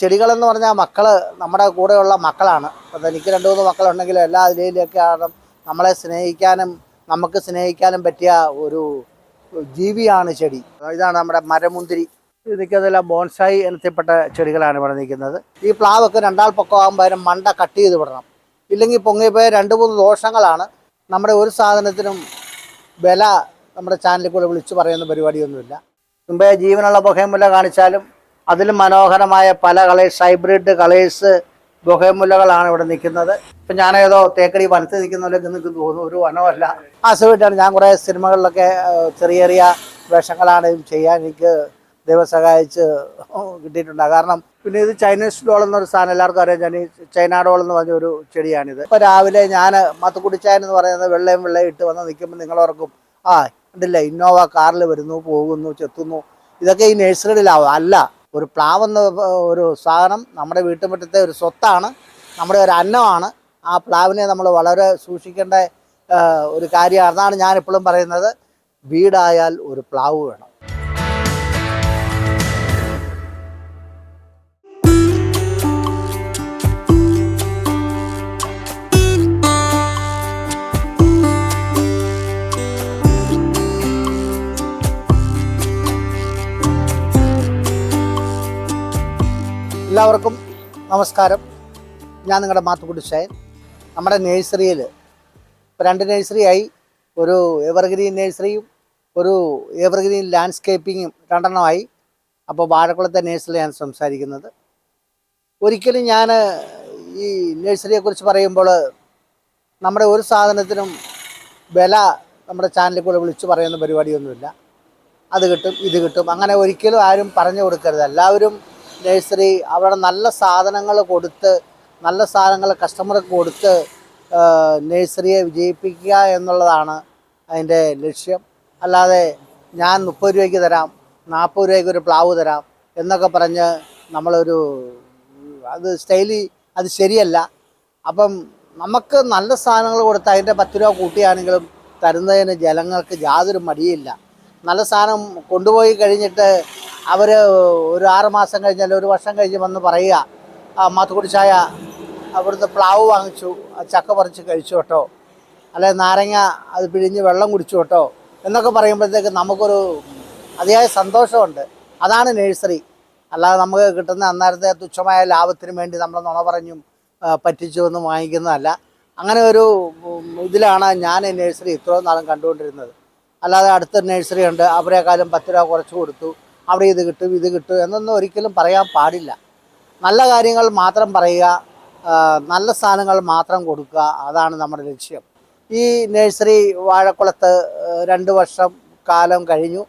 ചെടികളെന്ന് പറഞ്ഞാൽ മക്കൾ നമ്മുടെ കൂടെയുള്ള മക്കളാണ്. അപ്പം എനിക്ക് രണ്ട് മൂന്ന് മക്കളുണ്ടെങ്കിലും എല്ലാ അതിലേക്ക് കാരണം നമ്മളെ സ്നേഹിക്കാനും നമുക്ക് സ്നേഹിക്കാനും പറ്റിയ ഒരു ജീവിയാണ് ചെടി. ഇതാണ് നമ്മുടെ മരമുന്തിരി. നിൽക്കുന്നതെല്ലാം ബോൺസായി ഇനത്തിൽപ്പെട്ട ചെടികളാണ് ഇവിടെ നിൽക്കുന്നത്. ഈ പ്ലാവൊക്കെ രണ്ടാൾ പൊക്കമാകുമ്പോൾ അതിന് മണ്ട കട്ട് ചെയ്ത് വിടണം. ഇല്ലെങ്കിൽ പൊങ്ങിപ്പോയ രണ്ട് മൂന്ന് ദോഷങ്ങളാണ്. നമ്മുടെ ഒരു സാധനത്തിനും വില നമ്മുടെ ചാനലിൽ കൂടെ വിളിച്ചു പറയുന്ന പരിപാടിയൊന്നുമില്ല. മുമ്പേ ജീവനുള്ള പുകയും മുല കാണിച്ചാലും അതിലും മനോഹരമായ പല കളേഴ്സ് ഹൈബ്രിഡ് കളേഴ്സ് ഗുഹമുലകളാണ് ഇവിടെ നിൽക്കുന്നത്. ഇപ്പം ഞാനേതോ തേക്കടി വനത്ത് നിൽക്കുന്ന പോലെ എനിക്ക് തോന്നുന്നു ഒരു വനമല്ല. ആ സുഖമായിട്ടാണ്. ഞാൻ കുറേ സിനിമകളിലൊക്കെ ചെറിയ ചെറിയ വേഷങ്ങളാണ് ചെയ്യാൻ എനിക്ക് ദൈവം സഹായിച്ച് കിട്ടിയിട്ടുണ്ട്. കാരണം പിന്നെ ഇത് ചൈനീസ് ഡോൾ എന്നൊരു സാധനം എല്ലാവർക്കും അറിയാം. ചൈനീസ് ചൈന ഡോൾ എന്ന് പറഞ്ഞ ഒരു ചെടിയാണിത്. ഇപ്പോൾ രാവിലെ ഞാൻ മത്തുക്കുടിച്ചായൻ എന്ന് പറയുന്നത് വെള്ളയും വെള്ളയും ഇട്ട് വന്ന് നിൽക്കുമ്പോൾ നിങ്ങളോർക്കും ആ ഉണ്ടല്ലേ ഇന്നോവ കാറിൽ വരുന്നു പോകുന്നു ചെത്തുന്നു. ഇതൊക്കെ ഈ നഴ്സറിയിലാവും അല്ല ഒരു പ്ലാവെന്ന ഒരു സാധനം നമ്മുടെ വീട്ടുമുറ്റത്തെ ഒരു സ്വത്താണ് നമ്മുടെ ഒരു അന്നമാണ്. ആ പ്ലാവിനെ നമ്മൾ വളരെ സൂക്ഷിക്കേണ്ട ഒരു കാര്യമാണ് അതാണ് ഞാൻ എപ്പോഴും പറയുന്നത്. വീടായാൽ ഒരു പ്ലാവ് വേണം. എല്ലാവർക്കും നമസ്കാരം. ഞാൻ നിങ്ങളുടെ മാത്തുക്കുട്ടി ശയൻ നമ്മുടെ നേഴ്സറിയിൽ രണ്ട് നേഴ്സറിയായി ഒരു എവർഗ്രീൻ നേഴ്സറിയും ഒരു എവർഗ്രീൻ ലാൻഡ്സ്കേപ്പിങ്ങും രണ്ടെണ്ണമായി അപ്പോൾ വാഴക്കുളത്തെ നഴ്സറിയാണ് സംസാരിക്കുന്നത്. ഒരിക്കലും ഞാൻ ഈ നഴ്സറിയെക്കുറിച്ച് പറയുമ്പോൾ നമ്മുടെ ഒരു സാധനത്തിനും വില നമ്മുടെ ചാനലിൽ കൂടെ വിളിച്ചു പറയുന്ന പരിപാടിയൊന്നുമില്ല. അത് കിട്ടും ഇത് കിട്ടും. അങ്ങനെ ഒരിക്കലും ആരും പറഞ്ഞു കൊടുക്കരുത്. എല്ലാവരും നഴ്സറി അവിടെ നല്ല സാധനങ്ങൾ കൊടുത്ത് നല്ല സാധനങ്ങൾ കസ്റ്റമർക്ക് കൊടുത്ത് നഴ്സറിയെ വിജയിപ്പിക്കുക എന്നുള്ളതാണ് അതിന്റെ ലക്ഷ്യം. അല്ലാതെ ഞാൻ മുപ്പത് രൂപയ്ക്ക് തരാം നാൽപ്പത് രൂപയ്ക്ക് ഒരു പ്ലാവ് തരാം എന്നൊക്കെ പറഞ്ഞ് നമ്മളൊരു അത് സ്റ്റൈലി അത് ശരിയല്ല. അപ്പം നമുക്ക് നല്ല സാധനങ്ങൾ കൊടുത്ത് അതിന്റെ പത്ത് രൂപ കൂട്ടിയാണെങ്കിലും തരുന്നതിന് ജനങ്ങൾക്ക് യാതൊരു മടിയില്ല. നല്ല സാധനം കൊണ്ടുപോയി കഴിഞ്ഞിട്ട് അവർ ഒരു ആറ് മാസം കഴിഞ്ഞാൽ ഒരു വർഷം കഴിഞ്ഞ് വന്ന് പറയുക മാത്തുക്കുടി ചായ അവിടുന്ന് പ്ലാവ് വാങ്ങിച്ചു ചക്ക പറിച്ച് കഴിച്ചു കേട്ടോ. അല്ലെ നാരങ്ങ അത് പിഴിഞ്ഞ് വെള്ളം കുടിച്ചു കേട്ടോ. എന്നൊക്കെ പറയുമ്പോഴത്തേക്ക് നമുക്കൊരു അതിയായ സന്തോഷമുണ്ട്. അതാണ് നഴ്സറി. അല്ലാതെ നമുക്ക് കിട്ടുന്ന അന്നേരത്തെ തുച്ഛമായ ലാഭത്തിന് വേണ്ടി നമ്മൾ നുണ പറഞ്ഞും പറ്റിച്ചു ഒന്നും വാങ്ങിക്കുന്നതല്ല. അങ്ങനെ ഒരു ഇതിലാണ് ഞാൻ നഴ്സറി ഇത്രയും നാളും കണ്ടുകൊണ്ടിരുന്നത്. അല്ലാതെ അടുത്ത നഴ്സറി ഉണ്ട് അവരെക്കാളും പത്ത് രൂപ കുറച്ച് കൊടുത്തു. അവിടെ ഇത് കിട്ടും ഇത് കിട്ടും എന്നൊന്നും ഒരിക്കലും പറയാൻ പാടില്ല. നല്ല കാര്യങ്ങൾ മാത്രം പറയുക നല്ല സാധനങ്ങൾ മാത്രം കൊടുക്കുക അതാണ് നമ്മുടെ ലക്ഷ്യം. ഈ നഴ്സറി വാഴക്കുളത്ത് രണ്ട് വർഷം കാലം കഴിഞ്ഞു.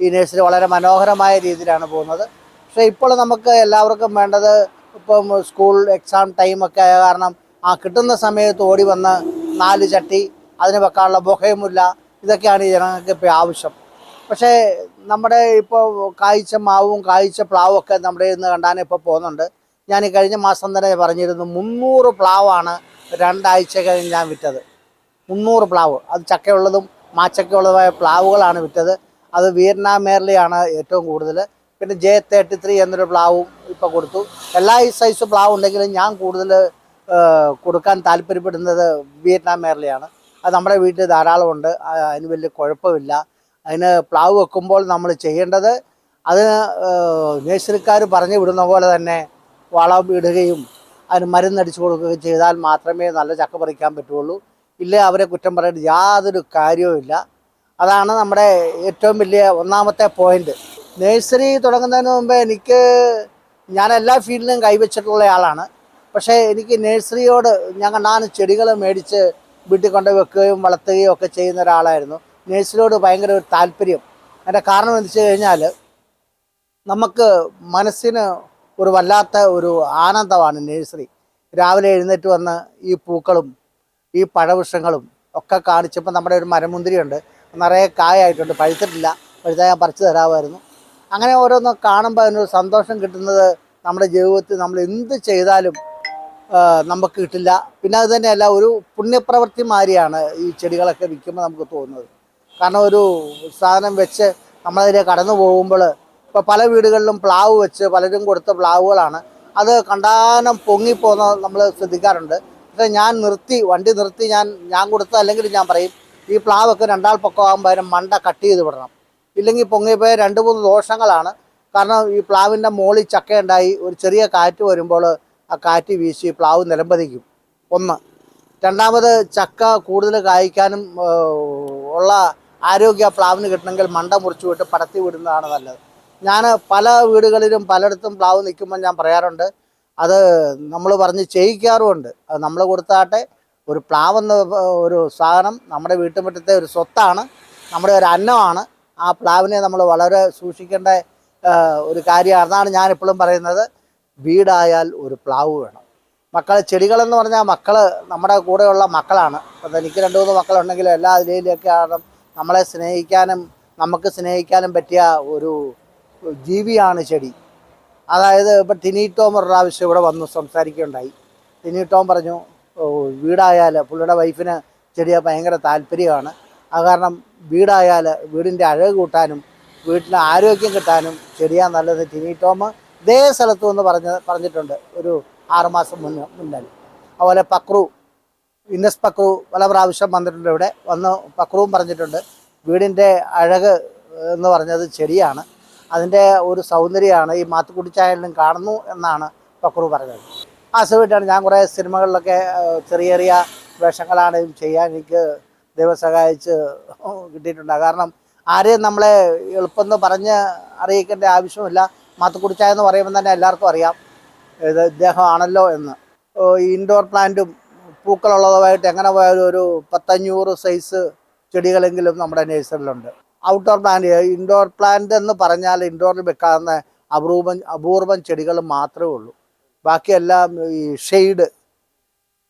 ഈ നഴ്സറി വളരെ മനോഹരമായ രീതിയിലാണ് പോകുന്നത്. പക്ഷേ ഇപ്പോൾ നമുക്ക് എല്ലാവർക്കും വേണ്ടത് ഇപ്പം സ്കൂൾ എക്സാം ടൈമൊക്കെ ആയ കാരണം ആ കിട്ടുന്ന സമയത്ത് ഓടി വന്ന് നാല് ചട്ടി അതിന് വെക്കാനുള്ള ബൊഹയുമില്ല ഇതൊക്കെയാണ് ഈ ജനങ്ങൾക്ക് ഇപ്പോൾ ആവശ്യം. പക്ഷേ നമ്മുടെ ഇപ്പോൾ കായ്ച്ച മാവും കായ്ച്ച പ്ലാവും ഒക്കെ നമ്മുടെ ഇന്ന് കണ്ടാൻ ഇപ്പോൾ പോകുന്നുണ്ട്. ഞാൻ കഴിഞ്ഞ മാസം തന്നെ പറഞ്ഞിരുന്നു മുന്നൂറ് പ്ലാവാണ് രണ്ടാഴ്ച കഴിഞ്ഞ് ഞാൻ വിറ്റത്. മുന്നൂറ് പ്ലാവ്. അത് ചക്കയുള്ളതും മാച്ചക്കയുള്ളതുമായ പ്ലാവുകളാണ് വിറ്റത്. അത് വിയറ്റ്നാം മേർലിയാണ് ഏറ്റവും കൂടുതൽ. പിന്നെ ജെ തേർട്ടി ത്രീ എന്നൊരു പ്ലാവും ഇപ്പോൾ കൊടുത്തു. എല്ലാ ഈ സൈസ് പ്ലാവ് ഉണ്ടെങ്കിലും ഞാൻ കൂടുതൽ കൊടുക്കാൻ താല്പര്യപ്പെടുന്നത് വിയറ്റ്നാം അത് നമ്മുടെ വീട്ടിൽ ധാരാളമുണ്ട്. അതിന് വലിയ കുഴപ്പമില്ല. അതിന് പ്ലാവ് വെക്കുമ്പോൾ നമ്മൾ ചെയ്യേണ്ടത് അതിന് നേഴ്സറിക്കാർ പറഞ്ഞു വിടുന്ന പോലെ തന്നെ വളം ഇടുകയും അതിന് മരുന്നടിച്ചു കൊടുക്കുകയും ചെയ്താൽ മാത്രമേ നല്ല ചക്ക പറിക്കാൻ പറ്റുള്ളൂ. ഇല്ലേ അവരെ കുറ്റം പറയേണ്ട യാതൊരു കാര്യവുമില്ല അതാണ് നമ്മുടെ ഏറ്റവും വലിയ ഒന്നാമത്തെ പോയിന്റ് നേഴ്സറി തുടങ്ങുന്നതിന് മുമ്പ് എനിക്ക് ഞാൻ എല്ലാ ഫീൽഡിലും കൈവച്ചിട്ടുള്ള ആളാണ്. പക്ഷേ എനിക്ക് നേഴ്സറിയോട് ഞാൻ കണ്ടാണ് ചെടികൾ മേടിച്ച് വീട്ടിൽ കൊണ്ട് വെക്കുകയും വളർത്തുകയും ഒക്കെ ചെയ്യുന്ന ഒരാളായിരുന്നു. നഴ്സറിയോട് ഭയങ്കര ഒരു താല്പര്യം. അതിന്റെ കാരണം എന്ന് വെച്ച് കഴിഞ്ഞാൽ നമുക്ക് മനസ്സിന് ഒരു വല്ലാത്ത ഒരു ആനന്ദമാണ് നേഴ്സറി. രാവിലെ എഴുന്നേറ്റ് വന്ന് ഈ പൂക്കളും ഈ പഴവൃക്ഷങ്ങളും ഒക്കെ കാണിച്ചപ്പോൾ നമ്മുടെ ഒരു മരമുന്തിരിയുണ്ട്. നിറയെ കായായിട്ടുണ്ട്. പഴുത്തിട്ടില്ല. പഴുത്താൽ ഞാൻ പറിച്ചു തരാമായിരുന്നു. അങ്ങനെ ഓരോന്ന് കാണുമ്പോൾ അതിനൊരു സന്തോഷം കിട്ടുന്നത് നമ്മുടെ ജീവിതത്തിൽ നമ്മൾ എന്ത് ചെയ്താലും നമുക്ക് കിട്ടില്ല. പിന്നെ അത് തന്നെയല്ല ഒരു പുണ്യപ്രവൃത്തി മാതിരിയാണ് ഈ ചെടികളൊക്കെ വിൽക്കുമ്പോൾ നമുക്ക് തോന്നുന്നത്. കാരണം ഒരു സാധനം വെച്ച് നമ്മളതിലെ കടന്നു പോകുമ്പോൾ ഇപ്പോൾ പല വീടുകളിലും പ്ലാവ് വെച്ച് പലരും കൊടുത്ത പ്ലാവുകളാണ്. അത് കണ്ടാനം പൊങ്ങിപ്പോകുന്ന നമ്മൾ ശ്രദ്ധിക്കാറുണ്ട്. പക്ഷേ ഞാൻ നിർത്തി വണ്ടി നിർത്തി ഞാൻ ഞാൻ കൊടുത്ത അല്ലെങ്കിൽ ഞാൻ പറയും ഈ പ്ലാവൊക്കെ രണ്ടാൾ പൊക്കമാകുമ്പോൾ അതിന് മണ്ട കട്ട് ചെയ്ത് വിടണം. ഇല്ലെങ്കിൽ പൊങ്ങിപ്പോയ രണ്ട് മൂന്ന് ദോഷങ്ങളാണ്. കാരണം ഈ പ്ലാവിന്റെ മുകളിൽ ചക്കയുണ്ടായി ഒരു ചെറിയ കാറ്റ് വരുമ്പോൾ ആ കാറ്റ് വീശി പ്ലാവ് നിലംപതിക്കും. ഒന്ന്. രണ്ടാമത് ചക്ക കൂടുതൽ കായ്ക്കാനും ഉള്ള ആരോഗ്യ പ്ലാവിന് കിട്ടണമെങ്കിൽ മണ്ട മുറിച്ചു വിട്ട് പടത്തി വിടുന്നതാണ് നല്ലത്. ഞാൻ പല വീടുകളിലും പലയിടത്തും പ്ലാവ് നിൽക്കുമ്പോൾ ഞാൻ പറയാറുണ്ട് അത് നമ്മൾ പറഞ്ഞ് ചെയ്യിക്കാറുമുണ്ട് അത് നമ്മൾ കൊടുത്താട്ടെ ഒരു പ്ലാവ് എന്ന ഒരു സാധനം നമ്മുടെ വീട്ടുമുറ്റത്തെ ഒരു സ്വത്താണ് നമ്മുടെ ഒരു അന്നമാണ്. ആ പ്ലാവിനെ നമ്മൾ വളരെ സൂക്ഷിക്കേണ്ട ഒരു കാര്യമാണ് അതാണ് ഞാൻ എപ്പോഴും പറയുന്നത്. വീടായാൽ ഒരു പ്ലാവ് വേണം. മക്കൾ ചെടികളെന്ന് പറഞ്ഞാൽ മക്കൾ നമ്മുടെ കൂടെയുള്ള മക്കളാണ്. അപ്പം എനിക്ക് രണ്ട് മൂന്ന് മക്കളുണ്ടെങ്കിൽ എല്ലാ അതിലേക്ക് ആണ് നമ്മളെ സ്നേഹിക്കാനും നമുക്ക് സ്നേഹിക്കാനും പറ്റിയ ഒരു ജീവിയാണ് ചെടി. അതായത് ഇപ്പം ടിനി ടോം ഒരു പ്രാവശ്യം ഇവിടെ വന്നു സംസാരിക്കുകയുണ്ടായി. ടിനി ടോം പറഞ്ഞു "ഓ, വീടായാൽ പുള്ളിയുടെ വൈഫിന് ചെടിയെ ഭയങ്കര താല്പര്യമാണ്. അത് കാരണം വീടായാൽ വീടിന്റെ അഴക് കൂട്ടാനും വീട്ടിന് ആരോഗ്യം കിട്ടാനും ചെടിയാ നല്ലത്. ടിനി ടോം ഇതേ സ്ഥലത്തു നിന്ന് പറഞ്ഞ് പറഞ്ഞിട്ടുണ്ട് ഒരു ആറുമാസം മുന്നേ മുന്നേ. അതുപോലെ പക്രു ഇന്നസ് പക്രു പല പ്രാവശ്യം വന്നിട്ടുണ്ട് ഇവിടെ. വന്ന് പക്രുവും പറഞ്ഞിട്ടുണ്ട്. വീടിന്റെ അഴക് എന്ന് പറഞ്ഞത് ചെടിയാണ്. അതിന്റെ ഒരു സൗന്ദര്യമാണ് ഈ മാത്തുക്കുട്ടിച്ചായാലും കാണുന്നു എന്നാണ് പക്രു പറഞ്ഞത്. ആ സമയത്താണ് ഞാൻ കുറേ സിനിമകളിലൊക്കെ ചെറിയ ചെറിയ വേഷങ്ങളാണ് ചെയ്യാൻ എനിക്ക് ദൈവം സഹായിച്ച് കിട്ടിയിട്ടുണ്ട്. കാരണം ആരെയും നമ്മളെ എളുപ്പമെന്ന് പറഞ്ഞ് അറിയിക്കേണ്ട ആവശ്യമില്ല. മാത്തുക്കുടിച്ചായ എന്ന് പറയുമ്പോൾ തന്നെ എല്ലാവർക്കും അറിയാം. ഇത് ഇദ്ദേഹമാണല്ലോ എന്ന്. ഇൻഡോർ പ്ലാന്റും പൂക്കളുള്ളതുമായിട്ട് എങ്ങനെ പോയാലും ഒരു പത്തഞ്ഞൂറ് സൈസ് ചെടികളെങ്കിലും നമ്മുടെ നേഴ്സറിയിലുണ്ട് ഔട്ട്ഡോർ പ്ലാന്റ് ഇൻഡോർ പ്ലാന്റ് എന്ന് പറഞ്ഞാൽ ഇൻഡോറിൽ വെക്കാവുന്ന അപൂർവം അപൂർവം ചെടികൾ മാത്രമേ ഉള്ളൂ. ബാക്കിയെല്ലാം ഈ ഷെയ്ഡ്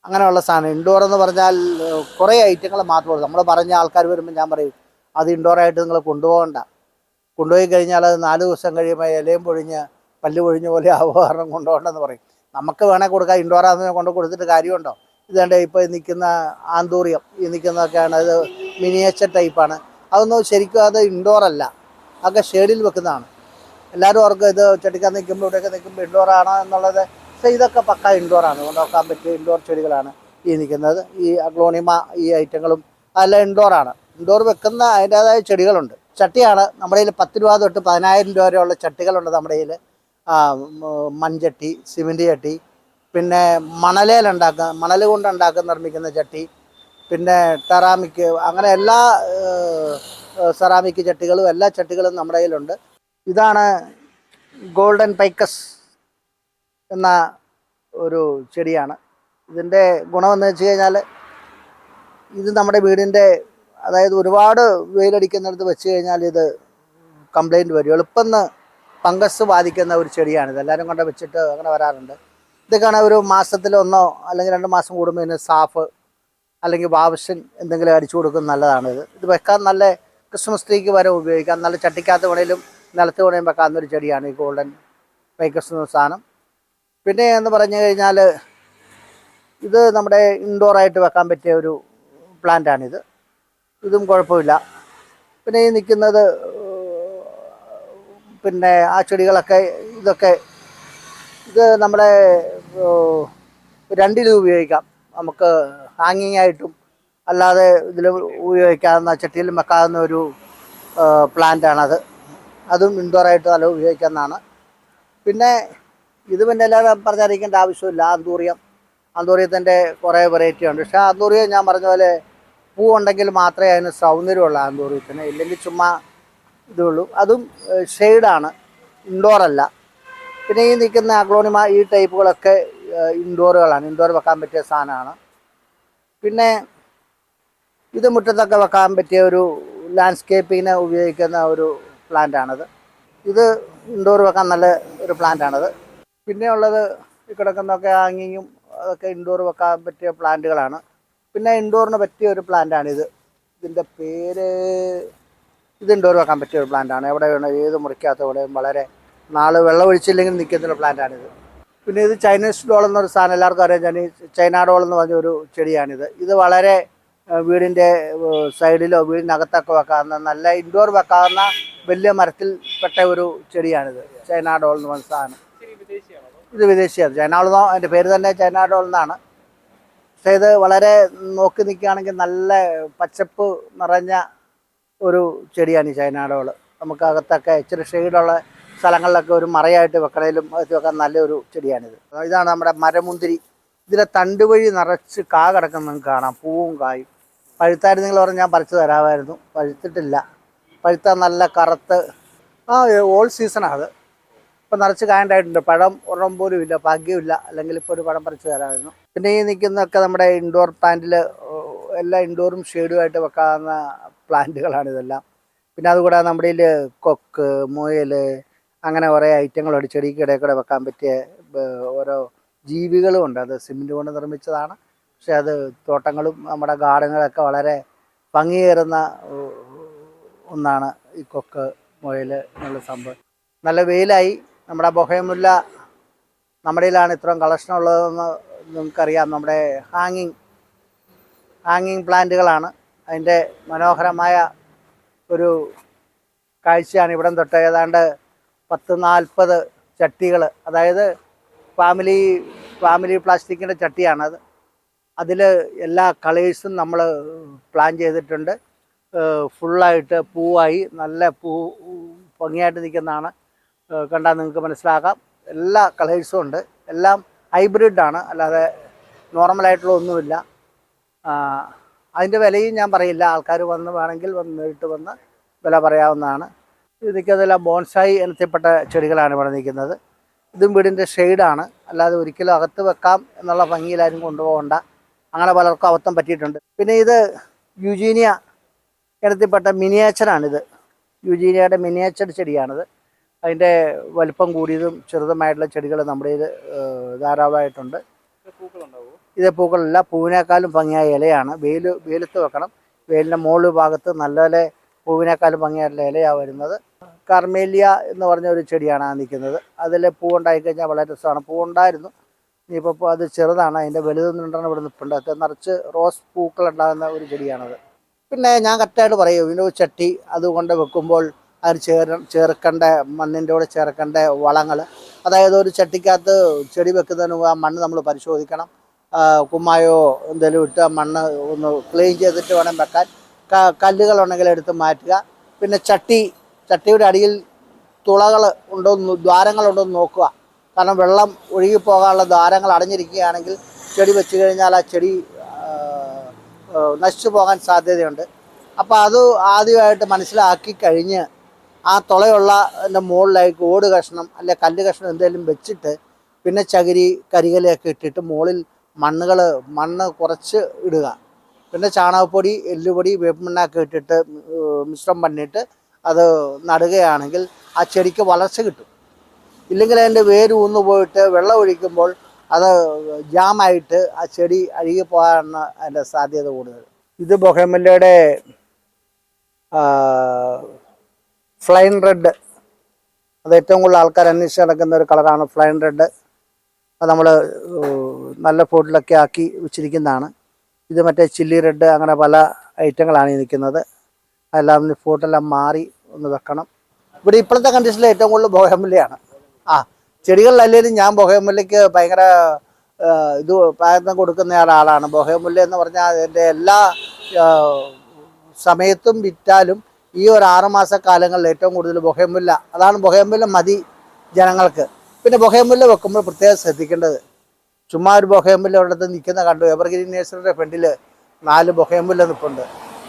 അങ്ങനെയുള്ള സാധനം. ഇൻഡോർ എന്ന് പറഞ്ഞാൽ കുറേ ഐറ്റങ്ങൾ മാത്രമേ ഉള്ളൂ. നമ്മൾ പറഞ്ഞ ആൾക്കാർ വരുമ്പോൾ ഞാൻ പറയും അത് ഇൻഡോറായിട്ട് നിങ്ങൾ കൊണ്ടുപോകണ്ട. കൊണ്ടുപോയി കഴിഞ്ഞാൽ അത് നാല് ദിവസം കഴിയുമ്പോൾ ഇലയും പൊഴിഞ്ഞ് പല്ല് പൊഴിഞ്ഞ പോലെ ആവുക കാരണം കൊണ്ടുപോകണ്ടെന്ന് പറയും. നമുക്ക് വേണേൽ കൊടുക്കാം. ഇൻഡോറാന്ന് കൊണ്ട് കൊടുത്തിട്ട് കാര്യമുണ്ടോ? ഇതേണ്ട ഇപ്പൊ നിൽക്കുന്ന ആന്തൂറിയം ഈ നിൽക്കുന്നതൊക്കെയാണ് ഇത് മിനിയേച്ചർ ടൈപ്പാണ് അതൊന്നും ശരിക്കും അത് ഇൻഡോർ അല്ല. അതൊക്കെ ഷെയ്ഡിൽ വെക്കുന്നതാണ്. എല്ലാവരും ഓർക്കും ഇത് ചെടിക്കാൻ നിൽക്കുമ്പോൾ ഇവിടെയൊക്കെ നിൽക്കുമ്പോൾ ഇൻഡോർ ആണ് എന്നുള്ളത്. ഇതൊക്കെ പക്ക ഇൻഡോർ ആണ്. കൊണ്ടുവെക്കാൻ പറ്റിയ ഇൻഡോർ ചെടികളാണ് ഈ നിൽക്കുന്നത്. ഈ അഗ്ലോണിമ ഈ ഐറ്റങ്ങളും അതെല്ലാം ഇൻഡോർ ആണ്. ഇൻഡോർ വെക്കുന്ന അതിന്റേതായ ചെടികളുണ്ട്. ചട്ടിയാണ്. നമ്മുടെ കയ്യിൽ പത്ത് രൂപ തൊട്ട് പതിനായിരം രൂപ വരെയുള്ള ചട്ടികളുണ്ട് നമ്മുടെ കയ്യിൽ. മൺചട്ടി സിമെന്റ് ചട്ടി പിന്നെ മണലേലുണ്ടാക്കുക മണൽ കൊണ്ട് ഉണ്ടാക്കി നിർമ്മിക്കുന്ന ചട്ടി പിന്നെ ടെറാമിക് അങ്ങനെ എല്ലാ സെറാമിക് ചട്ടികളും എല്ലാ ചട്ടികളും നമ്മുടെ കയ്യിലുണ്ട്. ഇതാണ് ഗോൾഡൻ പൈക്കസ് എന്ന ഒരു ചെടിയാണ്. ഇതിന്റെ ഗുണമെന്ന് വെച്ച് കഴിഞ്ഞാൽ ഇത് നമ്മുടെ വീടിന്റെ അതായത് ഒരുപാട് വെയിലടിക്കുന്നിടത്ത് വെച്ച് കഴിഞ്ഞാൽ ഇത് കംപ്ലൈന്റ് വരും. എളുപ്പം ഫംഗസ് ബാധിക്കുന്ന ഒരു ചെടിയാണിത് എല്ലാവരും കൊണ്ട് വെച്ചിട്ട് അങ്ങനെ വരാറുണ്ട്. ഇതൊക്കെയാണ് ഒരു മാസത്തിലൊന്നോ അല്ലെങ്കിൽ രണ്ട് മാസം കൂടുമ്പോൾ ഇതിന് സാഫ് അല്ലെങ്കിൽ വാവശൻ എന്തെങ്കിലും അടിച്ചു കൊടുക്കുന്നത് നല്ലതാണിത് ഇത് വെക്കാൻ നല്ല ക്രിസ്മസ് ട്രീക്ക് വരെ ഉപയോഗിക്കാം. നല്ല ചട്ടിക്കാത്ത വേണേലും നിലത്ത് വേണേലും വെക്കാവുന്ന ഒരു ചെടിയാണ് ഈ ഗോൾഡൻ വൈക്കസ് സാധനം. പിന്നെ എന്ന് പറഞ്ഞു കഴിഞ്ഞാൽ ഇത് നമ്മുടെ ഇൻഡോറായിട്ട് വെക്കാൻ പറ്റിയ ഒരു പ്ലാന്റാണിത് ഇതും കുഴപ്പമില്ല. പിന്നെ ഈ നിൽക്കുന്നത് പിന്നെ ആ ചെടികളൊക്കെ ഇതൊക്കെ ഇത് നമ്മുടെ രണ്ടിലും ഉപയോഗിക്കാം. നമുക്ക് ഹാങ്ങിങ് ആയിട്ടും അല്ലാതെ ഇതിൽ ഉപയോഗിക്കാവുന്ന ചട്ടിയിലും വെക്കാവുന്ന ഒരു പ്ലാന്റ് ആണത്. അതും ഇൻഡോറായിട്ട് നല്ല ഉപയോഗിക്കാവുന്നതാണ്. പിന്നെ ഇത് പിന്നെ എല്ലാവരും പറഞ്ഞറിയിക്കേണ്ട ആവശ്യമില്ല. അന്തൂറിയം. അന്തൂറിയത്തിന്റെ കുറേ വെറൈറ്റി ഉണ്ട്. പക്ഷേ അന്തൂറിയം ഞാൻ പറഞ്ഞ പോലെ പൂ ഉണ്ടെങ്കിൽ മാത്രമേ അതിന് സൗന്ദര്യമുള്ളൂ അന്തൂറിയത്തിന്. ഇല്ലെങ്കിൽ ചുമ്മാ ഇതുള്ളൂ അതും ഷെയ്ഡാണ് ഇൻഡോറല്ല പിന്നെ ഈ നിൽക്കുന്ന അഗ്ലോണിമ ഈ ടൈപ്പുകളൊക്കെ ഇൻഡോറുകളാണ്. ഇൻഡോർ വെക്കാൻ പറ്റിയ സാധനമാണ്. പിന്നെ ഇത് മുറ്റത്തൊക്കെ വെക്കാൻ പറ്റിയ ഒരു ലാൻഡ്സ്കേപ്പിങ്ങിന് ഉപയോഗിക്കുന്ന ഒരു പ്ലാന്റ് ആണത് ഇത് ഇൻഡോർ വെക്കാൻ നല്ല ഒരു പ്ലാന്റ് ആണത് പിന്നെ ഉള്ളത് ഈ കിടക്കുന്നൊക്കെ ഹാങ്ങിങ്ങും അതൊക്കെ ഇൻഡോർ വെക്കാൻ പറ്റിയ പ്ലാന്റുകളാണ് പിന്നെ ഇൻഡോറിന് പറ്റിയ ഒരു പ്ലാന്റാണിത് ഇതിന്റെ പേര് ഇത് ഇൻഡോർ വെക്കാൻ പറ്റിയ ഒരു പ്ലാന്റാണ് എവിടെ വേണം ഏത് മുറിക്കകത്ത് വളരെ നാൾ വെള്ളം ഒഴിച്ചില്ലെങ്കിൽ നിൽക്കുന്ന പ്ലാന്റാണിത്. പിന്നെ ഇത് ചൈനീസ് ഡോൾ എന്നൊരു സാധനം എല്ലാവർക്കും അറിയാം. ഞാൻ ചൈന ഡോൾ എന്ന് പറഞ്ഞ ഒരു ചെടിയാണിത്. ഇത് വളരെ വീടിന്റെ സൈഡിലോ വീടിനകത്തൊക്കെ വെക്കാവുന്ന നല്ല ഇൻഡോർ വെക്കാവുന്ന വലിയ മരത്തിൽ പെട്ട ഒരു ചെടിയാണിത്. ചൈന ഡോൾ എന്ന് പറഞ്ഞ സാധനം. ഇത് വിദേശിയാണ്. ചൈന ഡോൾ എന്റെ പേര് തന്നെ ചൈന ഡോൾ എന്നാണ്. പക്ഷേ ഇത് വളരെ നോക്കി നിൽക്കുകയാണെങ്കിൽ നല്ല പച്ചപ്പ് നിറഞ്ഞ ഒരു ചെടിയാണ് ഈ ചൈനാഡോൾ നമുക്ക് നമുക്കകത്തൊക്കെ ഇച്ചിരി ഷെയ്ഡുള്ള സ്ഥലങ്ങളിലൊക്കെ ഒരു മറയായിട്ട് വെക്കണേലും ഒക്കെ നല്ലൊരു ചെടിയാണിത്. ഇതാണ് നമ്മുടെ മരമുന്തിരി. ഇതിലെ തണ്ട് വഴി നിറച്ച് കാ കിടക്കുന്ന കാണാം. പൂവും കായും. നിങ്ങൾ പറഞ്ഞ് ഞാൻ പറിച്ചു തരാമായിരുന്നു. പഴുത്തിട്ടില്ല. പഴുത്ത നല്ല കറുത്ത്. ആ ഓൾ സീസണാണ് അത്. ഇപ്പം നിറച്ച് കായണ്ടായിട്ടുണ്ട്. പഴം ഒരെണ്ണം പോലും ഇല്ല. ഭാഗ്യമില്ല അല്ലെങ്കിൽ ഇപ്പോൾ ഒരു പഴം പറിച്ചു തരാമായിരുന്നു. പിന്നെ ഈ നിൽക്കുന്നതൊക്കെ നമ്മുടെ ഇൻഡോർ പ്ലാന്റിൽ എല്ലാ ഇൻഡോറും ഷെയ്ഡുമായിട്ട് വെക്കാവുന്ന പ്ലാന്റുകളാണ് ഇതെല്ലാം. പിന്നെ അതുകൂടാതെ നമ്മുടെ കൊക്ക് മുയൽ അങ്ങനെ കുറേ ഐറ്റങ്ങൾ ചെടിക്കിടയിൽ കൂടെ വെക്കാൻ പറ്റിയ ഓരോ ജീവികളും ഉണ്ട്. അത് സിമെന്റ് കൊണ്ട് നിർമ്മിച്ചതാണ്. പക്ഷെ അത് തോട്ടങ്ങളും നമ്മുടെ ഗാർഡനുകളൊക്കെ വളരെ ഭംഗിയേറുന്ന ഒന്നാണ് ഈ കൊക്ക് മുയൽ എന്നുള്ള സംഭവം. നല്ല വെയിലായി. നമ്മുടെ ബൊഹയമുല്ല നമ്മുടെ കയ്യിലാണ് ഇത്രയും കളക്ഷൻ ഉള്ളതെന്ന് നിങ്ങൾക്കറിയാം. നമ്മുടെ ഹാങ്ങിങ് ഹാങ്ങിങ് പ്ലാന്റുകളാണ്. അതിന്റെ മനോഹരമായ ഒരു കാഴ്ചയാണ് ഇവിടം തൊട്ട്. ഏതാണ്ട് പത്ത് നാൽപ്പത് ചട്ടികൾ അതായത് ഫാമിലി ഫാമിലി പ്ലാസ്റ്റിക്കിന്റെ ചട്ടിയാണത് അതിൽ എല്ലാ കളേഴ്സും നമ്മൾ പ്ലാൻ ചെയ്തിട്ടുണ്ട്. ഫുള്ളായിട്ട് പൂവായി നല്ല പൂ ഭംഗിയായിട്ട് നിൽക്കുന്നതാണ്. കണ്ടാൽ നിങ്ങൾക്ക് മനസ്സിലാക്കാം എല്ലാ കളേഴ്സും ഉണ്ട്. എല്ലാം ഹൈബ്രിഡാണ്. അല്ലാതെ നോർമലായിട്ടുള്ള ഒന്നുമില്ല. അതിന്റെ വിലയും ഞാൻ പറയില്ല. ആൾക്കാർ വന്ന് വേണമെങ്കിൽ വന്ന് നേരിട്ട് വന്ന് വില പറയാവുന്നതാണ്. നിൽക്കുന്നതെല്ലാം ബോൺസായി ഇനത്തിൽപ്പെട്ട ചെടികളാണ് ഇവിടെ നിൽക്കുന്നത്. ഇതും വീടിന്റെ ഷെയ്ഡാണ്. അല്ലാതെ ഒരിക്കലും അകത്ത് വെക്കാം എന്നുള്ള ഭംഗിയിലാരും കൊണ്ടുപോകണ്ട. അങ്ങനെ പലർക്കും അബദ്ധം പറ്റിയിട്ടുണ്ട്. പിന്നെ ഇത് യുജീനിയ ഇനത്തിൽപ്പെട്ട മിനിയേച്ചറാണിത്. യുജീനിയയുടെ മിനിയേച്ചർ ചെടിയാണിത്. അതിന്റെ വലിപ്പം കൂടിയതും ചെറുതുമായിട്ടുള്ള ചെടികൾ നമ്മുടെ ഇത് ധാരാളമായിട്ടുണ്ട്. ഇത് പൂക്കളല്ല പൂവിനേക്കാളും ഭംഗിയായ ഇലയാണ്. വെയിൽ വെയിലത്ത് വെക്കണം. വെയിലിന്റെ മുകളിൽ ഭാഗത്ത് നല്ലപോലെ പൂവിനേക്കാളും ഭംഗിയായിട്ടുള്ള ഇലയാണ് വരുന്നത്. കർമേലിയ എന്ന് പറഞ്ഞ ഒരു ചെടിയാണ് ആ നിൽക്കുന്നത്. അതിൽ പൂവുണ്ടായി കഴിഞ്ഞാൽ വളരെ രസമാണ്. പൂവുണ്ടായിരുന്നു ഇനിയിപ്പോൾ അത് ചെറുതാണ്. അതിന്റെ വലുതെന്നുണ്ടെന്ന് ഇവിടെ നിൽപ്പുണ്ട്. അത് നിറച്ച് റോസ് പൂക്കൾ ഉണ്ടാകുന്ന ഒരു ചെടിയാണത്. പിന്നെ ഞാൻ കറക്റ്റായിട്ട് പറയും. ഇതിന്റെ ചട്ടി അതുകൊണ്ട് വെക്കുമ്പോൾ അതിന് ചേർ ചേർക്കേണ്ട മണ്ണിന്റെ കൂടെ ചേർക്കേണ്ട വളങ്ങൾ. അതായത് ഒരു ചട്ടിക്കകത്ത് ചെടി വെക്കുന്നതിന് ആ മണ്ണ് നമ്മൾ പരിശോധിക്കണം. കുമ്മായോ എന്തെങ്കിലും ഇട്ട് മണ്ണ് ഒന്ന് ക്ലീൻ ചെയ്തിട്ട് വേണം വെക്കാൻ. കല്ലുകളുണ്ടെങ്കിൽ എടുത്ത് മാറ്റുക. പിന്നെ ചട്ടി ചട്ടിയുടെ അടിയിൽ തുളകൾ ഉണ്ടോ ദ്വാരങ്ങളുണ്ടോ എന്ന് നോക്കുക. കാരണം വെള്ളം ഒഴുകിപ്പോകാനുള്ള ദ്വാരങ്ങൾ അടഞ്ഞിരിക്കുകയാണെങ്കിൽ ചെടി വെച്ച് കഴിഞ്ഞാൽ ആ ചെടി നശിച്ചു പോകാൻ സാധ്യതയുണ്ട്. അപ്പോൾ അത് ആദ്യമായിട്ട് മനസ്സിലാക്കി കഴിഞ്ഞ് ആ തുളയുള്ള എന്റെ മുകളിലേക്ക് ഓട് കഷ്ണം അല്ലെ കല്ല് കഷ്ണം എന്തെങ്കിലും വെച്ചിട്ട് പിന്നെ ചകിരി കരികലയൊക്കെ ഇട്ടിട്ട് മുകളിൽ മണ്ണുകൾ മണ്ണ് കുറച്ച് ഇടുക. പിന്നെ ചാണകപ്പൊടി എല്ലുപൊടി വേപ്പിമണ്ണൊക്കെ ഇട്ടിട്ട് മിശ്രം പണിയിട്ട് അത് നടുകയാണെങ്കിൽ ആ ചെടിക്ക് വളർച്ച കിട്ടും. ഇല്ലെങ്കിൽ അതിന്റെ വേര് ഊന്നു പോയിട്ട് വെള്ളം ഒഴിക്കുമ്പോൾ അത് ജാമായിട്ട് ആ ചെടി അഴുകി പോകാനാണ് അതിന്റെ സാധ്യത കൂടുതൽ. ഇത് ബൊഹേമല്ലയുടെ ഫ്ലൈൻ റെഡ്. അത് ഏറ്റവും കൂടുതൽ ആൾക്കാർ അന്വേഷിച്ച് നടക്കുന്ന ഒരു കളറാണ് ഫ്ലൈൻ റെഡ്. അത് നമ്മൾ നല്ല ഫുഡിലൊക്കെ ആക്കി വെച്ചിരിക്കുന്നതാണ്. ഇത് മറ്റേ ചില്ലി റെഡ് അങ്ങനെ പല ഐറ്റങ്ങളാണ് നിൽക്കുന്നത്. അതെല്ലാം ഫോട്ടെല്ലാം മാറി ഒന്ന് വെക്കണം. ഇവിടെ ഇപ്പോഴത്തെ കണ്ടീഷനിൽ ഏറ്റവും കൂടുതൽ ബോഹമുല്ലയാണ് ആ ചെടികളിലല്ലെങ്കിലും ഞാൻ ബൊഹേമുല്ലയ്ക്ക് ഭയങ്കര ഇത് പ്രായത്നം കൊടുക്കുന്ന ഒരാളാണ്. ബൊഹേമുല്ല എന്ന് പറഞ്ഞാൽ അതിന്റെ എല്ലാ സമയത്തും വിറ്റാലും ഈ ഒരു ആറുമാസ കാലങ്ങളിൽ ഏറ്റവും കൂടുതൽ ബൊഹേമുല്ല അതാണ് ബൊഹേമുല്ല മതി ജനങ്ങൾക്ക്. പിന്നെ ബൊഹേമുല്ല വെക്കുമ്പോൾ പ്രത്യേകം ശ്രദ്ധിക്കേണ്ടത് ചുമ്മാ ഒരു ബൊഹേമുല്ല ഒരിടത്ത് നിൽക്കുന്ന കണ്ടു. എവർഗ്രീൻ നേഴ്സറിയുടെ ഫ്രണ്ടിൽ നാല് ബൊഹേമുല്ല നിൽപ്പുണ്ട്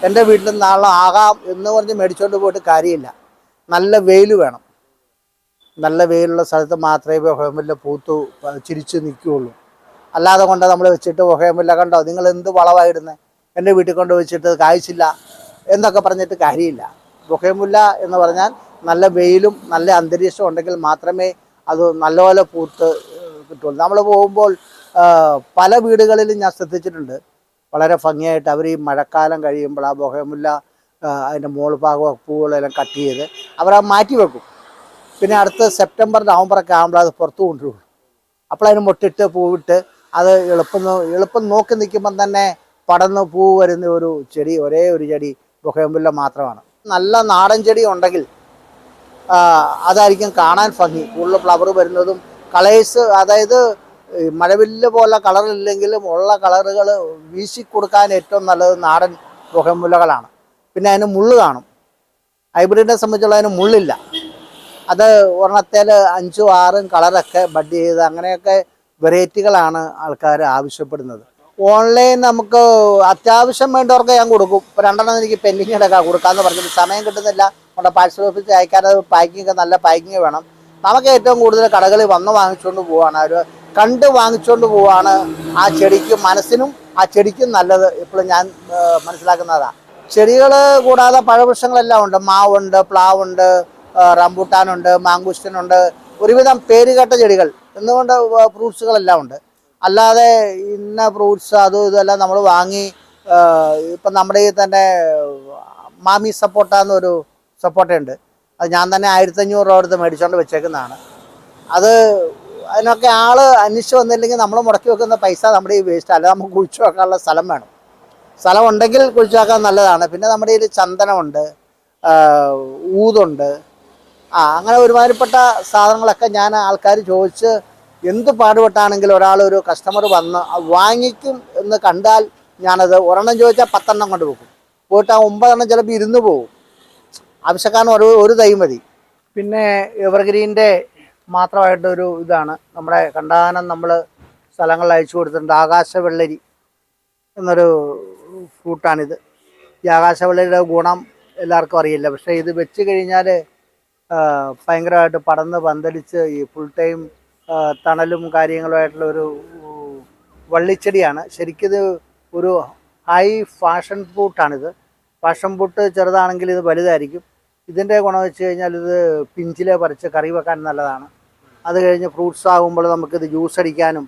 എന്റെ വീട്ടിൽ നാളെ ആകാം എന്ന് പറഞ്ഞ് മേടിച്ചുകൊണ്ട് പോയിട്ട് കാര്യമില്ല. നല്ല വെയിൽ വേണം. നല്ല വെയിലുള്ള സ്ഥലത്ത് മാത്രമേ ബൊഹേമുല്ല പൂത്തു ചിരിച്ച് നിൽക്കുകയുള്ളൂ. അല്ലാതെ കൊണ്ട് നമ്മൾ വെച്ചിട്ട് ബൊഹേമുല്ല കണ്ടോ? നിങ്ങൾ എന്ത് വളവായിടുന്നത് എന്റെ വീട്ടിൽ കൊണ്ട് വെച്ചിട്ട് കായ്ച്ചില്ല എന്നൊക്കെ പറഞ്ഞിട്ട് കാര്യമില്ല. ബൊഹേമുല്ല എന്ന് പറഞ്ഞാൽ നല്ല വെയിലും നല്ല അന്തരീക്ഷം ഉണ്ടെങ്കിൽ മാത്രമേ അത് നല്ലപോലെ പൂത്ത് കിട്ടുള്ളൂ. നമ്മൾ പോകുമ്പോൾ പല വീടുകളിലും ഞാൻ ശ്രദ്ധിച്ചിട്ടുണ്ട്. വളരെ ഭംഗിയായിട്ട് അവർ ഈ മഴക്കാലം കഴിയുമ്പോൾ ആ ബൊഹമുല്ല അതിന്റെ മുകൾ ഭാഗം പൂവുകളെല്ലാം കട്ട് ചെയ്ത് അവർ ആ മാറ്റി വെക്കും. പിന്നെ അടുത്ത സെപ്റ്റംബർ നവംബറൊക്കെ ആകുമ്പോൾ അത് പുറത്ത് കൊണ്ടുപോകും അപ്പോൾ അതിന് മുട്ടിട്ട് പൂവിട്ട് അത് എളുപ്പം എളുപ്പം നോക്കി നിൽക്കുമ്പം തന്നെ പടന്ന് പൂ വരുന്ന ഒരു ചെടി ഒരേ ഒരു ചെടി ബൊഹേമ്പുല്ല മാത്രമാണ്. നല്ല നാടൻ ചെടി ഉണ്ടെങ്കിൽ അതായിരിക്കും കാണാൻ ഭംഗി. കൂടുതൽ ഫ്ലവർ വരുന്നതും കളേഴ്സ് അതായത് മഴവില്ല് പോലെ കളറില്ലെങ്കിലും ഉള്ള കളറുകൾ വീശി കൊടുക്കാൻ ഏറ്റവും നല്ലത് നാടൻ പുകമുലകളാണ് പിന്നെ അതിന് മുള്ള് കാണും. ഹൈബ്രിഡിനെ സംബന്ധിച്ചുള്ള അതിന് മുള്ളില്ല. അത് ഒരെണ്ണത്തേൽ അഞ്ചും ആറും കളറൊക്കെ ബഡ് ചെയ്ത് അങ്ങനെയൊക്കെ വെറൈറ്റികളാണ് ആൾക്കാർ ആവശ്യപ്പെടുന്നത്. ഓൺലൈൻ നമുക്ക് അത്യാവശ്യം വേണ്ടവർക്ക് ഞാൻ കൊടുക്കും. ഇപ്പോൾ രണ്ടെണ്ണം എനിക്ക് പെൻഡിങ് എടുക്കാം. കൊടുക്കാമെന്ന് പറഞ്ഞിട്ട് സമയം കിട്ടുന്നില്ല. നമ്മുടെ പാഴ്സൽ ഓഫീസിൽ അയക്കാൻ അത് പാക്കിംഗ് ഒക്കെ നല്ല പാക്കിങ് വേണം. നമുക്ക് ഏറ്റവും കൂടുതൽ കടകളിൽ വന്ന് വാങ്ങിച്ചുകൊണ്ട് പോവാണ് ഒരു കണ്ട് വാങ്ങിച്ചുകൊണ്ട് പോവാണ് ആ ചെടിക്ക് മനസ്സിനും ആ ചെടിക്കും നല്ലത് ഇപ്പോഴും ഞാൻ മനസ്സിലാക്കുന്നതാണ് ചെടികൾ കൂടാതെ പഴവൃക്ഷങ്ങളെല്ലാം ഉണ്ട്. മാവുണ്ട് പ്ലാവുണ്ട് റംബൂട്ടാനുണ്ട് മാങ്കുസ്റ്റനുണ്ട്. ഒരുവിധം പേരുകേട്ട ചെടികൾ. എന്നുകൊണ്ട് ഫ്രൂട്ട്സുകളെല്ലാം ഉണ്ട്. അല്ലാതെ ഇന്ന ഫ്രൂട്ട്സ് അതും ഇതെല്ലാം നമ്മൾ വാങ്ങി ഇപ്പം നമ്മുടെ ഈ തന്നെ മാമി സപ്പോട്ട എന്നൊരു സപ്പോട്ടയുണ്ട്. അത് ഞാൻ തന്നെ ആയിരത്തഞ്ഞൂറ് രൂപ എടുത്ത് മേടിച്ചുകൊണ്ട് വെച്ചേക്കുന്നതാണ്. അത് അതിനൊക്കെ ആൾ അന്വേഷിച്ച് വന്നില്ലെങ്കിൽ നമ്മൾ മുടക്കി വെക്കുന്ന പൈസ നമ്മുടെ ഈ വേസ്റ്റ് അല്ല നമുക്ക് കുഴിച്ചു വെക്കാനുള്ള സ്ഥലം വേണം. സ്ഥലം ഉണ്ടെങ്കിൽ കുഴിച്ചു വെക്കാൻ നല്ലതാണ്. പിന്നെ നമ്മുടെ കയ്യിൽ ചന്ദനമുണ്ട് ഊതുണ്ട്. ആ അങ്ങനെ ഒരുമാതിരിപ്പെട്ട സാധനങ്ങളൊക്കെ ഞാൻ ആൾക്കാർ ചോദിച്ച് എന്ത് പാടുപെട്ടാണെങ്കിലും ഒരാൾ ഒരു കസ്റ്റമർ വന്ന് വാങ്ങിക്കും എന്ന് കണ്ടാൽ ഞാനത് ഒരെണ്ണം ചോദിച്ചാൽ പത്തെണ്ണം കൊണ്ട് വെക്കും. പോയിട്ട് ആ ഒമ്പതെണ്ണം ചിലപ്പോൾ ഇരുന്ന് പോകും ആവശ്യക്കാരൻ ഒരു ഒരു തൈ മതി. പിന്നെ എവർഗ്രീന്റെ മാത്രമായിട്ടൊരു ഇതാണ്. നമ്മുടെ കണ്ടാനം നമ്മൾ സ്ഥലങ്ങളിൽ അയച്ചു കൊടുത്തിട്ടുണ്ട്. ആകാശവെള്ളരി എന്നൊരു ഫ്രൂട്ടാണിത്. ഈ ആകാശവെള്ളരിയുടെ ഗുണം എല്ലാവർക്കും അറിയില്ല. പക്ഷേ ഇത് വെച്ച് കഴിഞ്ഞാൽ ഭയങ്കരമായിട്ട് പടന്ന് പന്തലിച്ച് ഈ ഫുൾ ടൈം തണലും കാര്യങ്ങളുമായിട്ടുള്ള ഒരു വള്ളിച്ചെടിയാണ്. ശരിക്കിത് ഒരു ഹൈ ഫാഷൻ ഫ്രൂട്ടാണിത് ഫാഷൻ ഫ്രൂട്ട് ചെറുതാണെങ്കിൽ ഇത് വലുതായിരിക്കും. ഇതിന്റെ ഗുണം വെച്ച് കഴിഞ്ഞാൽ ഇത് പിഞ്ചിലെ പറിച്ച് കറി വെക്കാൻ നല്ലതാണ്. അത് കഴിഞ്ഞ് ഫ്രൂട്ട്സ് ആകുമ്പോൾ നമുക്കിത് ജ്യൂസ് അടിക്കാനും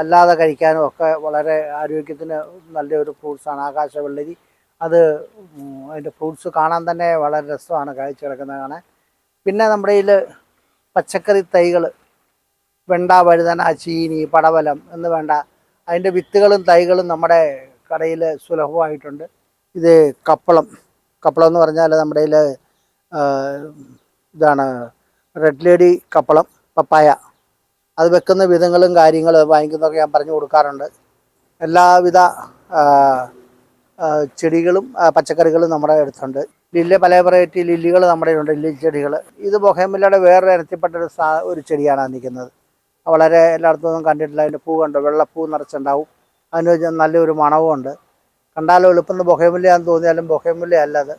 അല്ലാതെ കഴിക്കാനും ഒക്കെ വളരെ ആരോഗ്യത്തിന് നല്ലൊരു ഫ്രൂട്ട്സാണ് ആകാശ വെള്ളരി അത് അതിന്റെ ഫ്രൂട്ട്സ് കാണാൻ തന്നെ വളരെ രസമാണ് കാഴ്ച കിടക്കുന്നത് കാണാൻ. പിന്നെ നമ്മുടെ ഇതിൽ പച്ചക്കറി തൈകൾ വെണ്ട വഴുതന ചീനി പടവലം എന്ന് വേണ്ട അതിന്റെ വിത്തുകളും തൈകളും നമ്മുടെ കടയിൽ സുലഭമായിട്ടുണ്ട്. ഇത് കപ്പളം കപ്പളം എന്ന് പറഞ്ഞാൽ നമ്മുടെ ഇതിൽ ഇതാണ് റെഡ് ലേഡി കപ്പളം. പപ്പായ. അത് വെക്കുന്ന വിധങ്ങളും കാര്യങ്ങളും വാങ്ങിക്കുന്നതൊക്കെ ഞാൻ പറഞ്ഞു കൊടുക്കാറുണ്ട്. എല്ലാവിധ ചെടികളും പച്ചക്കറികളും നമ്മുടെ അടുത്തുണ്ട്. ലില്ല പല വെറൈറ്റി ലില്ലികൾ നമ്മുടെ ഉണ്ട് ലില്ലി ചെടികൾ. ഇത് ബൊഹേമില്ലയുടെ വേറെ ഇനത്തിൽപ്പെട്ട ഒരു സാ ഒരു ചെടിയാണ് നിൽക്കുന്നത് വളരെ എല്ലായിടത്തും കണ്ടിട്ടില്ല. അതിന്റെ പൂ കണ്ടോ? വെള്ളപ്പൂ നിറച്ചുണ്ടാവും. അതിന് നല്ലൊരു മണവും ഉണ്ട്. കണ്ടാലും എളുപ്പം ബൊഹേമില്ലയാന്ന് തോന്നിയാലും ബൊഹേമില്ല അല്ല അത്.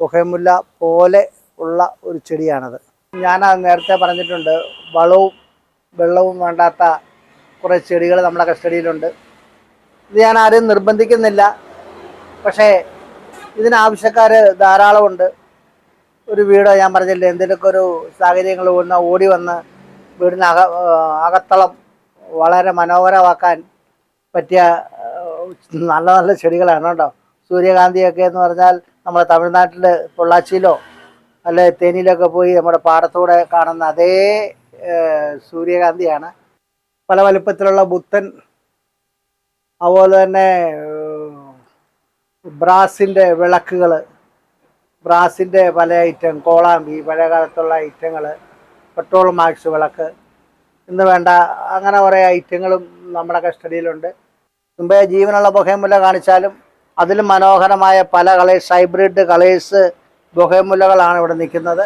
ബൊഹേമുല്ല പോലെ ഉള്ള ഒരു ചെടിയാണത്. ഞാൻ നേരത്തെ പറഞ്ഞിട്ടുണ്ട് വളവും വെള്ളവും വേണ്ടാത്ത കുറേ ചെടികൾ നമ്മുടെ കസ്റ്റഡിയിലുണ്ട് ഇത് ഞാൻ ആരെയും നിർബന്ധിക്കുന്നില്ല. പക്ഷേ ഇതിനാവശ്യക്കാർ ധാരാളമുണ്ട്. ഒരു വീട് ഞാൻ പറഞ്ഞില്ലേ എന്തെങ്കിലുമൊക്കെ ഒരു സാഹചര്യങ്ങൾ വന്ന് ഓടി വന്ന് വീടിന് അക അകത്തളം വളരെ മനോഹരമാക്കാൻ പറ്റിയ നല്ല നല്ല ചെടികളാണ് കേട്ടോ. സൂര്യകാന്തിയൊക്കെ എന്ന് പറഞ്ഞാൽ നമ്മുടെ തമിഴ്നാട്ടിൽ പൊള്ളാച്ചിയിലോ അല്ലെ തേനിയിലൊക്കെ പോയി നമ്മുടെ പാടത്തൂടെ കാണുന്ന അതേ സൂര്യകാന്തിയാണ്. പല വലുപ്പത്തിലുള്ള ബുദ്ധൻ അതുപോലെ തന്നെ ബ്രാസിന്റെ വിളക്കുകൾ ബ്രാസിന്റെ പല ഐറ്റം കോളാമ്പി പഴയ കാലത്തുള്ള ഐറ്റങ്ങൾ പെട്രോൾ മാക്സ് വിളക്ക് ഇന്ന് വേണ്ട അങ്ങനെ കുറേ ഐറ്റങ്ങളും നമ്മുടെ കസ്റ്റഡിയിലുണ്ട് മുമ്പേ ജീവനുള്ള ബൊഹേമുല്ല കാണിച്ചാലും അതിലും മനോഹരമായ പല കളേഴ്സ് ഹൈബ്രിഡ് കളേഴ്സ് ബൊഹേമുല്ലകളാണ് ഇവിടെ നിൽക്കുന്നത്.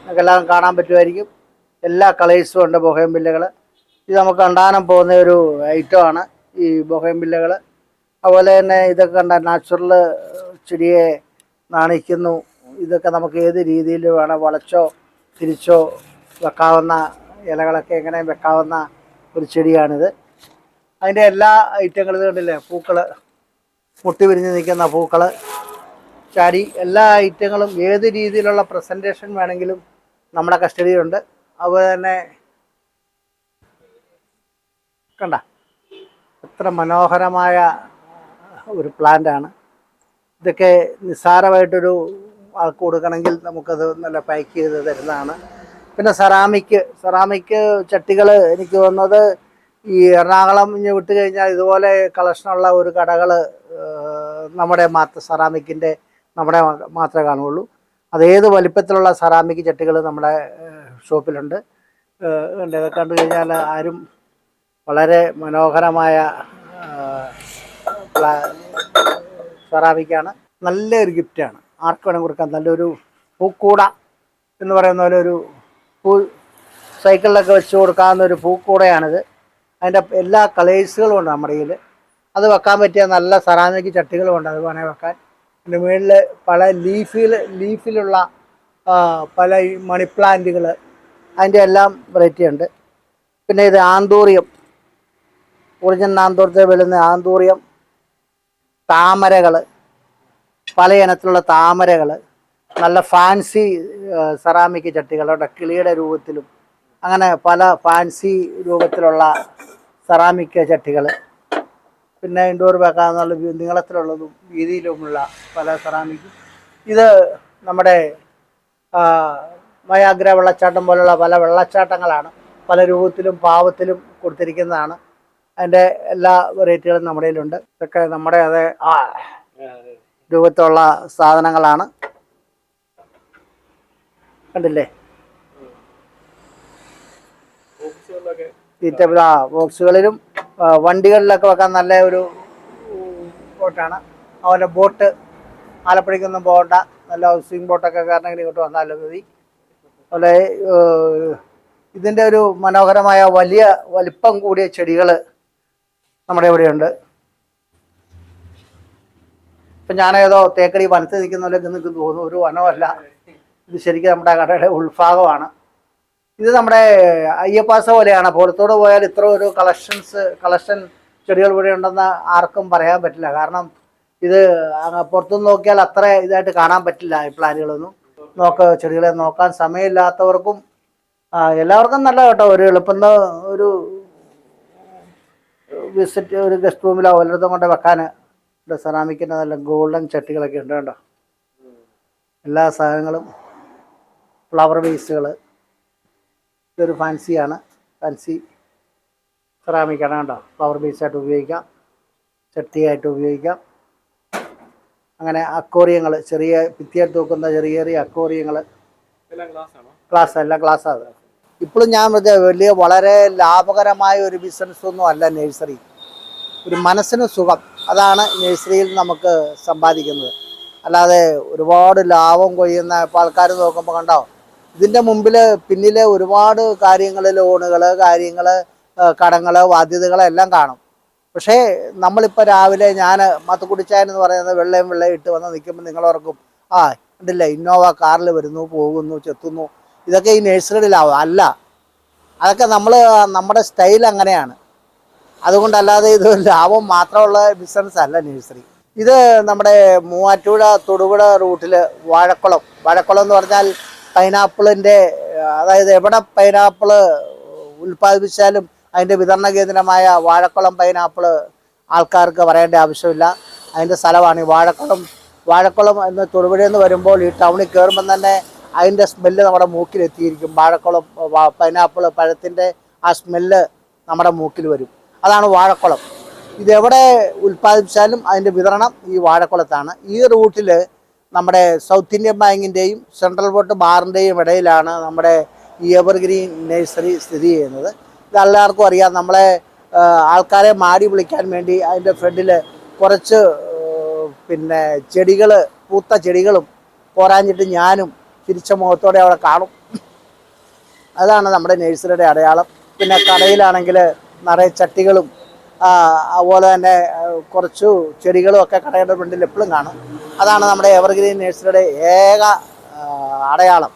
നിങ്ങൾക്കെല്ലാം കാണാൻ പറ്റുമായിരിക്കും. എല്ലാ കളേഴ്സും ഉണ്ട് ബൊഹേമ്പില്ലകൾ ഇത് നമുക്ക് കണ്ടാനം പോകുന്ന ഒരു ഐറ്റമാണ് ഈ ബൊഹേമ്പില്ലകൾ അതുപോലെ തന്നെ ഇതൊക്കെ കണ്ട നാച്ചുറൽ ചെടിയെ നാണിക്കുന്നു. ഇതൊക്കെ നമുക്ക് ഏത് രീതിയിൽ വേണം വളച്ചോ തിരിച്ചോ വെക്കാവുന്ന ഇലകളൊക്കെ എങ്ങനെ വെക്കാവുന്ന ഒരു ചെടിയാണിത്. അതിന്റെ എല്ലാ ഐറ്റങ്ങളും കണ്ടില്ലേ? പൂക്കൾ മുട്ടി വിരിഞ്ഞ് നിൽക്കുന്ന പൂക്കൾ ചാടി എല്ലാ ഐറ്റങ്ങളും ഏത് രീതിയിലുള്ള പ്രസന്റേഷൻ വേണമെങ്കിലും നമ്മുടെ കസ്റ്റഡിയിലുണ്ട്. അതുപോലെ തന്നെ കണ്ട എത്ര മനോഹരമായ ഒരു പ്ലാന്റാണ് ഇതൊക്കെ നിസ്സാരമായിട്ടൊരു ആൾക്ക് കൊടുക്കണമെങ്കിൽ നമുക്കത് നല്ല പാക്ക് ചെയ്ത് തരുന്നതാണ്. പിന്നെ സെറാമിക് സെറാമിക് ചട്ടികൾ എനിക്ക് തോന്നുന്നത് ഈ എറണാകുളം ഇഞ്ഞ് വിട്ട് കഴിഞ്ഞാൽ ഇതുപോലെ കളക്ഷനുള്ള ഒരു കടകൾ നമ്മുടെ മാത്ത സെറാമിക്കിന്റെ നമ്മുടെ മാത്രമേ കാണുകയുള്ളൂ. അത് ഏത് വലിപ്പത്തിലുള്ള സെറാമിക് ചട്ടികൾ നമ്മുടെ ഷോപ്പിലുണ്ട്. ഇതൊക്കെ കണ്ടു കഴിഞ്ഞാൽ ആരും വളരെ മനോഹരമായ സെറാമിക്കാണ് നല്ലൊരു ഗിഫ്റ്റാണ് ആർക്ക് വേണം കൊടുക്കാൻ നല്ലൊരു പൂക്കൂട എന്ന് പറയുന്ന പോലെ ഒരു പൂ സൈക്കിളിലൊക്കെ വെച്ച് കൊടുക്കാവുന്ന ഒരു പൂക്കൂടയാണിത്. അതിന്റെ എല്ലാ കളേഴ്സുകളും ഉണ്ട് നമ്മുടെ കയ്യിൽ. അത് വെക്കാൻ പറ്റിയ നല്ല സെറാമിക് ചട്ടികളും ഉണ്ട്. അത് വേണേൽ വെക്കാൻ. അതിന്റെ മുകളിൽ പല ലീഫിൽ ലീഫിലുള്ള പല മണി പ്ലാന്റുകൾ അതിന്റെ എല്ലാം വെറൈറ്റി ഉണ്ട്. പിന്നെ ഇത് ആന്തൂറിയം. ഒറിജിനൽ ആന്തൂറത്തെ വെളുന്ന ആന്തൂറിയം. താമരകൾ പല ഇനത്തിലുള്ള താമരകൾ നല്ല ഫാൻസി സെറാമിക് ചട്ടികളുണ്ട് കിളിയുടെ രൂപത്തിലും. അങ്ങനെ പല ഫാൻസി രൂപത്തിലുള്ള സെറാമിക് ചട്ടികൾ പിന്നെ ഇൻഡോർ വെക്കാന്നുള്ള വി- നീളത്തിലുള്ളതും വീതിയിലുമുള്ള പല സെറാമിക്കും ഇത് നമ്മുടെ മയാഗ്ര വെള്ളച്ചാട്ടം പോലുള്ള പല വെള്ളച്ചാട്ടങ്ങളാണ്. പല രൂപത്തിലും പാവത്തിലും കൊടുത്തിരിക്കുന്നതാണ്. അതിന്റെ എല്ലാ വെറൈറ്റികളും നമ്മുടെ കയ്യിലുണ്ട്. ഇതൊക്കെ നമ്മുടെ അതേ രൂപത്തിലുള്ള സാധനങ്ങളാണ്. കണ്ടില്ലേ? തീറ്റ ബോക്സുകളിലും വണ്ടികളിലൊക്കെ വെക്കാൻ നല്ല ഒരു ബോട്ടാണ്. അതുപോലെ ബോട്ട് ആലപ്പുഴയ്ക്കൊന്നും പോകണ്ട. നല്ല ഹൗസിംഗ് ബോട്ടൊക്കെ കാരണം ഇങ്ങോട്ട് വന്നാലും മതി. അതുപോലെ ഇതിന്റെ ഒരു മനോഹരമായ വലിയ വലിപ്പം കൂടിയ ചെടികൾ നമ്മുടെ ഇവിടെയുണ്ട്. ഇപ്പം ഞാനേതോ തേക്കടി വനത്ത് നിൽക്കുന്ന പോലെ നിങ്ങൾക്ക് തോന്നുന്നു. ഒരു വനമല്ല. ഇത് ശരിക്കും നമ്മുടെ കടയുടെ ഉൾഭാഗമാണ്. ഇത് നമ്മുടെ അയ്യപ്പാസ പോലെയാണ്. പുറത്തോട് പോയാൽ ഇത്ര ഒരു കളക്ഷൻസ് കളക്ഷൻ ചെടികൾ ഇവിടെ ഉണ്ടെന്ന് ആർക്കും പറയാൻ പറ്റില്ല. കാരണം ഇത് പുറത്തുനിന്ന് നോക്കിയാൽ അത്ര ഇതായിട്ട് കാണാൻ പറ്റില്ല ഈ പ്ലാനുകളൊന്നും നോക്ക ചെടികളെ നോക്കാൻ സമയമില്ലാത്തവർക്കും എല്ലാവർക്കും നല്ല കേട്ടോ. ഒരു എളുപ്പം ഒരു വിസിറ്റ് ഒരു ഗസ്റ്റ് റൂമിലോ വല്ലതും കൊണ്ട് വെക്കാൻ. സെറാമിക്കിന്റെ നല്ല ഗോൾഡൻ ചട്ടികളൊക്കെ ഉണ്ട് കേട്ടോ. എല്ലാ സാധനങ്ങളും ഫ്ലവർ വേസുകൾ ഇതൊരു ഫാൻസിയാണ് ഫാൻസി സെറാമിക്കാണ് കേട്ടോ ഫ്ലവർ ബേസായിട്ട് ഉപയോഗിക്കാം. ചട്ടിയായിട്ട് ഉപയോഗിക്കാം. അങ്ങനെ അക്കോറിയങ്ങൾ ചെറിയ ഭിത്തിയായിട്ട് തൂക്കുന്ന ചെറിയ ചെറിയ അക്കോറിയങ്ങൾ. ക്ലാസ് അല്ല ക്ലാസ് അത് ഇപ്പോഴും ഞാൻ വലിയ വളരെ ലാഭകരമായ ഒരു ബിസിനസ് ഒന്നും അല്ല നഴ്സറി ഒരു മനസ്സിന് സുഖം. അതാണ് നഴ്സറിയിൽ നമുക്ക് സമ്പാദിക്കുന്നത്. അല്ലാതെ ഒരുപാട് ലാഭം കൊയ്യുന്ന ഇപ്പോൾ ആൾക്കാർ നോക്കുമ്പോൾ കണ്ടോ? ഇതിന്റെ മുമ്പിൽ പിന്നിൽ ഒരുപാട് കാര്യങ്ങൾ ലോണുകൾ കാര്യങ്ങൾ കടങ്ങൾ ബാധ്യതകൾ എല്ലാം കാണും. പക്ഷേ നമ്മളിപ്പോൾ രാവിലെ ഞാൻ മത്തുക്കുടിച്ചാൻ എന്ന് പറയുന്നത് വെള്ളയും വെള്ളയും ഇട്ട് വന്ന് നിൽക്കുമ്പോൾ നിങ്ങൾ നിങ്ങളോർക്കും ആ കണ്ടില്ല ഇന്നോവ കാറിൽ വരുന്നു പോകുന്നു ചെത്തുന്നു ഇതൊക്കെ ഈ നഴ്സറിയുടെ ലാഭം അല്ല അതൊക്കെ നമ്മൾ നമ്മുടെ സ്റ്റൈൽ അങ്ങനെയാണ്. അതുകൊണ്ടല്ലാതെ ഇത് ലാഭം മാത്രമുള്ള ബിസിനസ് അല്ല നേഴ്സറി. ഇത് നമ്മുടെ മൂവാറ്റുപുഴ തൊടുപുഴ റൂട്ടിൽ വാഴക്കുളം. വാഴക്കുളം എന്ന് പറഞ്ഞാൽ പൈനാപ്പിളിന്റെ അതായത് എവിടെ പൈനാപ്പിൾ ഉൽപ്പാദിപ്പിച്ചാലും അതിന്റെ വിതരണ കേന്ദ്രമായ വാഴക്കുളം പൈനാപ്പിൾ ആൾക്കാർക്ക് പറയേണ്ട ആവശ്യമില്ല. അതിന്റെ സ്ഥലമാണ് ഈ വാഴക്കുളം. വാഴക്കുളം എന്ന് തൊടുപുഴയിൽ നിന്ന് വരുമ്പോൾ ഈ ടൗണിൽ കയറുമ്പം തന്നെ അതിന്റെ സ്മെല്ല് നമ്മുടെ മൂക്കിലെത്തിയിരിക്കും. വാഴക്കുളം പൈനാപ്പിൾ പഴത്തിന്റെ ആ സ്മെല്ല് നമ്മുടെ മൂക്കിൽ വരും. അതാണ് വാഴക്കുളം. ഇതെവിടെ ഉൽപ്പാദിപ്പിച്ചാലും അതിന്റെ വിതരണം ഈ വാഴക്കുളത്താണ്. ഈ റൂട്ടിൽ നമ്മുടെ സൗത്ത് ഇന്ത്യൻ ബാങ്കിന്റെയും സെൻട്രൽ ബോട്ട് ബാറിന്റെയും ഇടയിലാണ് നമ്മുടെ ഈ എവർഗ്രീൻ നഴ്സറി സ്ഥിതി ചെയ്യുന്നത്. ഇത് എല്ലാവർക്കും അറിയാം. നമ്മളെ ആൾക്കാരെ മാടി വിളിക്കാൻ വേണ്ടി അതിന്റെ ഫ്രണ്ടിൽ കുറച്ച് പിന്നെ ചെടികൾ പൂത്ത ചെടികളും പോരാഞ്ഞിട്ട് ഞാനും തിരിച്ച മുഖത്തോടെ അവിടെ കാണും. അതാണ് നമ്മുടെ നഴ്സറിയുടെ അടയാളം. പിന്നെ കടയിലാണെങ്കിൽ നിറയെ ചട്ടികളും അതുപോലെ തന്നെ കുറച്ചു ചെടികളും ഒക്കെ കടയുടെ ഫ്രണ്ടിൽ എപ്പോഴും കാണും. അതാണ് നമ്മുടെ എവർഗ്രീൻ നഴ്സറിയുടെ ഏക അടയാളം.